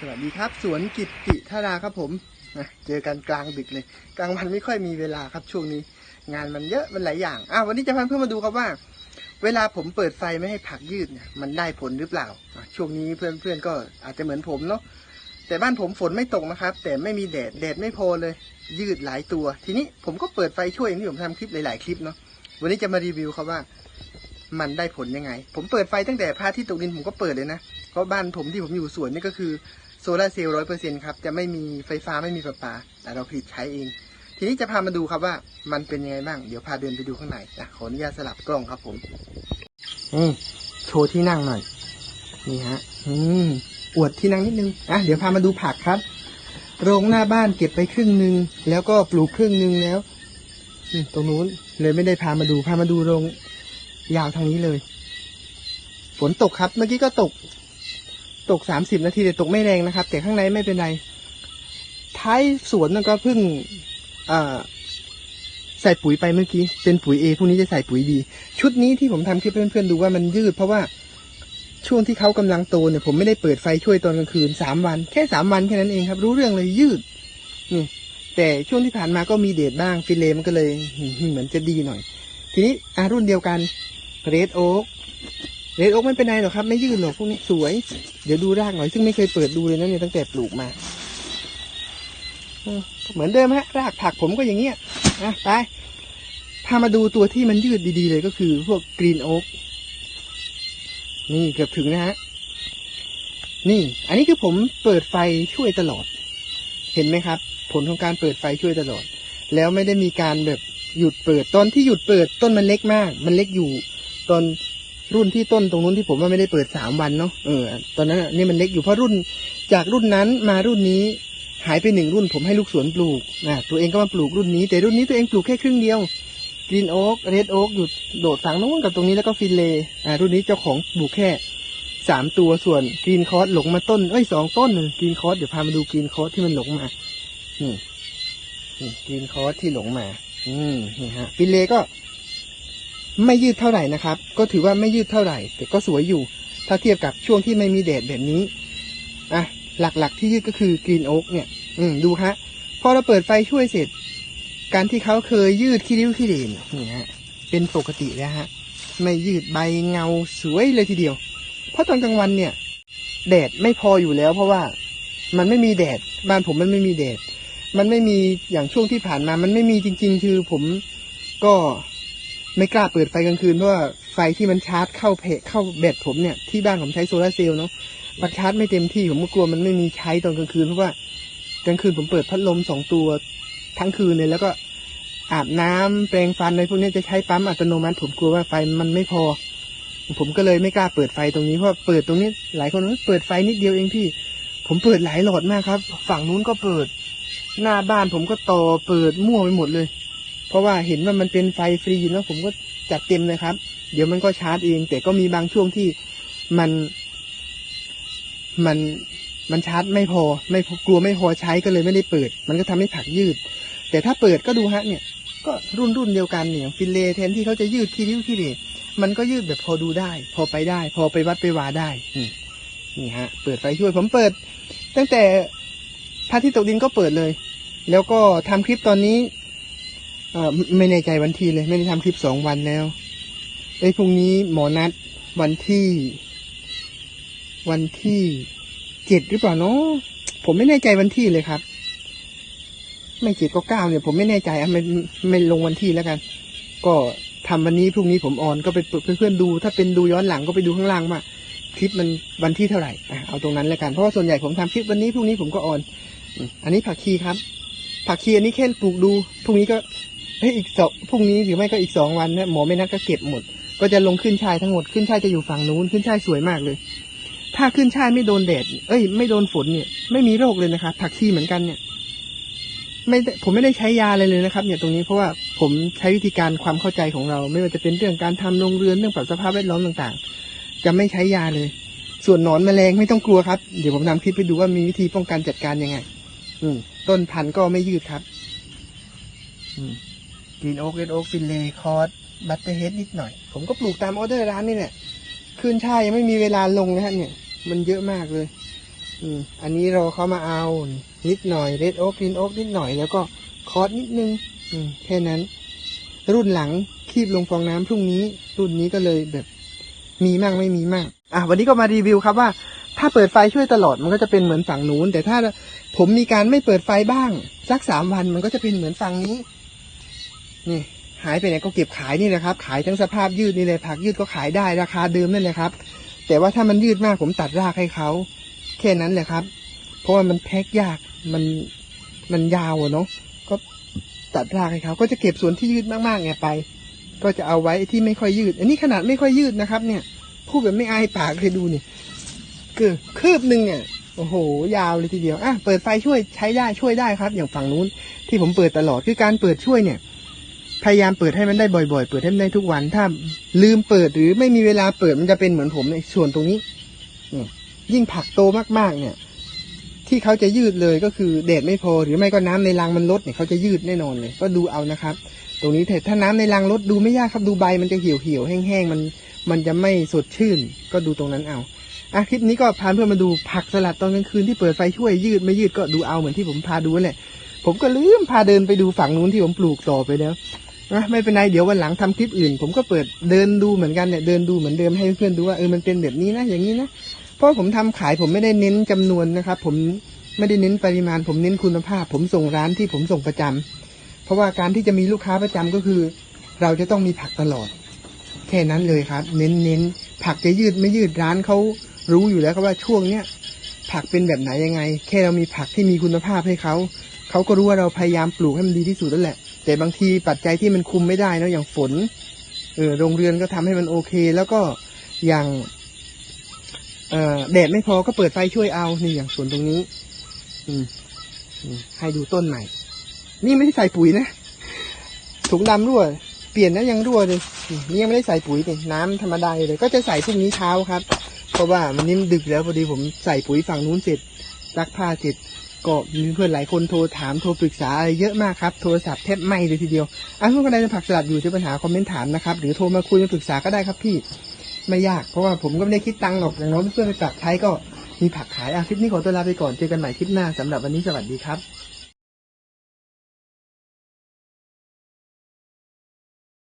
สวัสดีครับ สวนกิตติธาราครับผมนะเจอกันกลางดึกเลย กลางวันไม่ค่อยมีเวลาครับช่วงนี้ งานมันเยอะมันหลายอย่างอะวันนี้จะพาเพื่อนมาดูครับว่า เวลาผมเปิดไฟไม่ให้ผักยืดเนี่ยมันได้ผลหรือเปล่า ช่วงนี้เพื่อนๆก็อาจจะเหมือนผมเนาะแต่บ้านผมฝนไม่ตกนะครับ แต่ไม่มีแดดแดดไม่พอเลย ยืดหลายตัว ทีนี้ผมก็เปิดไฟช่วยอย่างที่ผมทำคลิปหลายๆคลิปเนาะวันนี้จะมารีวิวครับว่า มันได้ผลยังไง ผมเปิดไฟตั้งแต่พระอาที่ตกดินผมก็เปิดเลยนะ เพราะบ้านผมที่ผมอยู่สวนนี่ก็คือโซลาเซลล์ร้อยเปอร์เซ็นครับ จะไม่มีไฟฟ้าไม่มีประปา แต่เราผลิตใช้เอง ทีนี้จะพามาดูครับว่ามันเป็นยังไงบ้าง เดี๋ยวพาเดินไปดูข้างในนะขออนุญาตสลับกล้องครับผมนี่โชว์ที่นั่งหน่อย นี่ฮะ อืม อวดที่นั่งนิดนึง อะ เดี๋ยวพามาดูผักครับ โรงหน้าบ้านเก็บไปครึ่งหนึ่งแล้วก็ปลูกครึ่งหนึ่งแล้วตรงนู้นเลยไม่ได้พามาดู พามาดูโรง ยาวทางนี้เลย ฝนตกครับ เมื่อกี้ก็ตก ตกสามสิบนาทีแต่ตกไม่แรงนะครับ แต่ข้างในไม่เป็นไร ท้ายสวนนั่นก็เพิ่งใส่ปุ๋ยไปเมื่อกี้ เป็นปุ๋ยเอพรุ่งนี้จะใส่ปุ๋ยดีชุดนี้ที่ผมทำคลิปให้เพื่อนๆดูว่ามันยืด เพราะว่าช่วงที่เขากำลังโตเนี่ยผมไม่ได้เปิดไฟช่วยตอนกลางคืนสามวัน แค่สามวันแค่นั้นเองครับ รู้เรื่องเลยยืดนี่แต่ช่วงที่ผ่านมาก็มีเดทบ้างฟิเลมันก็เลยเหมือนจะดีหน่อย ทีนี้อารุ่นเดียวกัน เรดโอ๊กเรดโอ๊กไม่เป็นไรหรอกครับ ไม่ยืดหรอกพวกนี้สวย เดี๋ยวดูรากหน่อย ซึ่งไม่เคยเปิดดูเลยนะเนี่ยตั้งแต่ปลูกมาเออเหมือนเดิมฮะ รากผักผมก็อย่างเงี้ยอะไปพามาดูตัวที่มันยืดดีๆเลยก็คือพวกกรีนโอ๊กนี่เกือบถึงนะฮะ นี่ อันนี้คือผมเปิดไฟช่วยตลอด เห็นไหมครับ ผลของการเปิดไฟช่วยตลอด แล้วไม่ได้มีการแบบหยุดเปิดตอนที่หยุดเปิดต้นมันเล็กมาก มันเล็กอยู่ ตอนรุ่นที่ต้นตรงนู้นที่ผมว่าไม่ได้เปิดสามวันเนาะเออตอนนั้นนี่มันเล็กอยู่เพราะรุ่นจากรุ่นนั้นมารุ่นนี้หายไปหนึ่งรุ่นผมให้ลูกสวนปลูกนะตัวเองก็มาปลูกรุ่นนี้ แต่รุ่นนี้ตัวเองปลูกแค่ครึ่งเดียวกรีนโอ๊กเรดโอ๊กอยู่โดดฝั่งนู้นกับตรงนี้แล้วก็ฟินเลยอ่ารุ่นนี้เจ้าของปลูกแค่สามตัวส่วนกรีนคอร์สหลงมาต้นเอ้ยสองต้นกรีนคอร์สเดี๋ยวพามาดูกรีนคอร์สที่มันหลงมานี่นี่กรีนคอร์สที่หลงมา อืมนี่ฮะฟินเลก็ ไม่ยืดเท่าไหร่นะครับ ก็ถือว่าไม่ยืดเท่าไหร่ แต่ก็สวยอยู่ ถ้าเทียบกับช่วงที่ไม่มีแดดแบบนี้อะหลักๆที่ยืดก็คือกรีนโอ๊กเนี่ย อืมดูฮะพอเราเปิดไฟช่วยเสร็จ การที่เขาเคยยืดขี้ริ้วขี้เหร่เนี่ยนี่ฮะเป็นปกติแล้วฮะ ไม่ยืดใบเงาสวยเลยทีเดียว เพราะตอนกลางวันเนี่ย แดดไม่พออยู่แล้ว เพราะว่ามันไม่มีแดดบ้านผมมันไม่มีแดด มันไม่มีอย่างช่วงที่ผ่านมา มันไม่มีจริง ๆ คือผมก็ ไม่กล้าเปิดไฟกลางคืนเพราะว่าไฟที่มันชาร์จเข้าเพจเข้าแบตผมเนี่ยที่บ้านผมใช้โซลาเซลล์เนาะมันชาร์จไม่เต็มที่ผมก็กลัวมันไม่มีใช้ตอนกลางคืนเพราะว่ากลางคืนผมเปิดพัดลมสองตัวทั้งคืนเลยแล้วก็อาบน้ำแปรงฟันอะไรพวกนี้จะใช้ปั๊มอัตโนมัติ ผมกลัวว่าไฟมันไม่พอ ผมก็เลยไม่กล้าเปิดไฟตรงนี้เพราะเปิดตรงนี้ หลายคนเปิดไฟนิดเดียวเองพี่ ผมเปิดหลายหลอดมากครับ ฝั่งนู้นก็เปิด หน้าบ้านผมก็ต่อเปิดมั่วไปหมดเลย เพราะว่าเห็นว่ามันเป็นไฟฟรีแล้วผมก็จัดเต็มเลยครับ เดี๋ยวมันก็ชาร์จเอง แต่ก็มีบางช่วงที่มันมันมันชาร์จไม่พอ ไม่พอกลัวไม่พอใช้ก็เลยไม่ได้เปิด มันก็ทำให้ผักยืด แต่ถ้าเปิดก็ดูฮะเนี่ย ก็รุ่นรุ่นเดียวกันเนี่ยฟินเลแทนที่เขาจะยืดที่ริ้วที่เหร่มันก็ยืดแบบพอดูได้ พอไปได้ พอไปวัดไปวาได้นี่นี่ฮะ เปิดไฟช่วยผมเปิด ตั้งแต่พระอาที่ตกดินก็เปิดเลย แล้วก็ทำคลิปตอนนี้ เออไม่แน่ใจวันที่เลย ไม่ได้ทำคลิปสองวันแล้วไอ้ยพรุ่งนี้หมอนัดวันที่ วันที่เจ็ดหรือเปล่าเนาะผมไม่แน่ใจวันที่เลยครับ ไม่เจ็ดก็เก้าเนี่ย ผมไม่แน่ใจอะไม่ไม่ลงวันที่แล้วกัน ก็ทำวันนี้พรุ่งนี้ผมออนก็ไปเพื่อนๆดู ถ้าเป็นดูย้อนหลังก็ไปดูข้างล่างว่าคลิปมันวันที่เท่าไหร่อะเอาตรงนั้นแล้วกันเพราะว่าส่วนใหญ่ผมทำคลิปวันนี้พรุ่งนี้ผมก็ออนอันนี้ผักชีครับ ผักชีอันนี้แค่ปลูกดูพรุ่งนี้ก็ เฮ้ยอีกสองพรุ่งนี้หรือไม่ก็อีกสองวันเนี่ยหมอไม่นัดก็เก็บหมด ก็จะลงขึ้นชายทั้งหมดขึ้นชายจะอยู่ฝั่งนู้นขึ้นชายสวยมากเลย ถ้าขึ้นชายไม่โดนแดด เอ้ย ไม่โดนฝนเนี่ย ไม่มีโรคเลยนะครับผักชีเหมือนกันเนี่ย ไม่ผมไม่ได้ใช้ยาอะไรเลยนะครับ เนี่ยตรงนี้เพราะว่าผมใช้วิธีการความเข้าใจของเรา ไม่ว่าจะเป็นเรื่องการทำโรงเรือนเรื่องปรับสภาพแวดล้อมต่างๆ จะไม่ใช้ยาเลย ส่วนหนอนแมลงไม่ต้องกลัวครับเดี๋ยวผมทำคลิปไปดูว่ามีวิธีป้องกันจัดการยังไง อืม ต้นพันธุ์ก็ไม่ยืดครับ อืม รีนโอ๊กเรดโอ๊กฟินเลคอร์สบัตเตอร์เฮดนิดหน่อย ผมก็ปลูกตามออเดอร์ร้านนี่แหละคืนช่ายยังไม่มีเวลาลงนะฮะเนี่ย มันเยอะมากเลย อืมอันนี้เราเข้ามาเอานิดหน่อยเรดโอ๊กกรีนโอ๊กนิดหน่อยแล้วก็คอร์สนิดนึง อืมแค่นั้น รุ่นหลังคีบลงฟองน้ำพรุ่งนี้ รุ่นนี้ก็เลยแบบ มีมั่งไม่มีมั่งอะวันนี้ก็มารีวิวครับว่า ถ้าเปิดไฟช่วยตลอดมันก็จะเป็นเหมือนฝั่งนู้น แต่ถ้าผมมีการไม่เปิดไฟบ้าง สักสามวันมันก็จะเป็นเหมือนฝั่งนี้ นี่หายไปไหนก็เก็บขายนี่แหละครับ ขายทั้งสภาพยืดนี่เลยผักยืดก็ขายได้ราคาเดิมนั่นแหละครับ แต่ว่าถ้ามันยืดมากผมตัดรากให้เขาแค่นั้นแหละครับ เพราะว่ามันแพ็คยากมันมันยาวอะเนาะก็ตัดรากให้เขาก็จะเก็บส่วนที่ยืดมากๆเนี่ยไป ก็จะเอาไว้ที่ไม่ค่อยยืด อันนี้ขนาดไม่ค่อยยืดนะครับ เนี่ยพูดแบบไม่อายปากเลยดูเนี่ยคือคืบหนึ่งเนี่ยโอ้โห ยาวเลยทีเดียวอะเปิดไฟช่วยใช้ได้ช่วยได้ครับ อย่างฝั่งนู้นที่ผมเปิดตลอดคือการเปิดช่วยเนี่ย พยายามเปิดให้มันได้บ่อยๆ เปิดให้มันได้ทุกวัน ถ้าลืมเปิดหรือไม่มีเวลาเปิดมันจะเป็นเหมือนผมในส่วนตรงนี้ยิ่งผักโตมากๆ เนี่ย ที่เขาจะยืดเลยก็คือแดดไม่พอ หรือไม่ก็น้ำในรังมันลดเนี่ยเขาจะยืดแน่นอนเลย ก็ดูเอานะครับ ตรงนี้แต่ถ้าน้ำในรังลดดูไม่ยากครับดูใบมันจะเหี่ยวเหี่ยวๆแห้งๆมัน มันจะไม่สดชื่น ก็ดูตรงนั้นเอาอะคลิปนี้ก็พาเพื่อนมาดูผักสลัดตอนกลางคืนที่เปิดไฟช่วยยืดไม่ยืดก็ดูเอาเหมือนที่ผมพาดูนั่นแหละผมก็ลืมพาเดินไปดูฝั่งนู้นที่ผมปลูกต่อไปแล้ว นะไม่เป็นไรเดี๋ยววันหลังทำคลิปอื่น ผมก็เปิดเดินดูเหมือนกันเนี่ยเดินดูเหมือนเดิมให้เพื่อนดูว่าเออมันเป็นแบบนี้นะอย่างนี้นะเพราะผมทำขายผมไม่ได้เน้นจำนวนนะครับ ผมไม่ได้เน้นปริมาณ ผมเน้นคุณภาพ ผมส่งร้านที่ผมส่งประจำเพราะว่าการที่จะมีลูกค้าประจำก็คือ เราจะต้องมีผักตลอด แค่นั้นเลยครับ เน้นเน้นผักจะยืดไม่ยืดร้านเขารู้อยู่แล้วครับว่าช่วงเนี้ยผักเป็นแบบไหนยังไง แค่เรามีผักที่มีคุณภาพให้เขาเขาก็รู้ว่าเราพยายามปลูกให้มันดีที่สุดนั่นแหละ แต่บางทีปัจจัยที่มันคุมไม่ได้นะอย่างฝนเออโรงเรือนก็ทำให้มันโอเค แล้วก็อย่างเออแดดไม่พอก็เปิดไฟช่วยเอานี่อย่างส่วนตรงนี้ อืมให้ดูต้นใหม่ นี่ไม่ได้ใส่ปุ๋ยนะถุงดำรั่ว เปลี่ยนแล้วยังรั่วเลยนี่ยังไม่ได้ใส่ปุ๋ยเลยน้ำธรรมดาเลย ก็จะใส่พรุ่งนี้เช้าครับ เพราะว่ามันนี่มดึกแล้วพอดีผมใส่ปุ๋ยฝั่งนู้นเสร็จซักผ้าเสร็จ ก็มีเพื่อนหลายคนโทรถามโทรปรึกษาอะไรเยอะมากครับโทรศัพท์แทบไม่เลยทีเดียวอะเพื่อนคนใดจะผักสลัดอยู่จะปัญหาคอมเมนต์ถามนะครับหรือโทรมาคุยมาปรึกษาก็ได้ครับพี่ไม่ยากเพราะว่าผมก็ไม่ได้คิดตังค์หรอกอย่างน้อยเพื่อนไปปรับใช้ก็มีผักขายอะคลิปนี้ขอตัวลาไปก่อนเจอกันใหม่คลิปหน้าสำหรับวันนี้สวัสดีครับ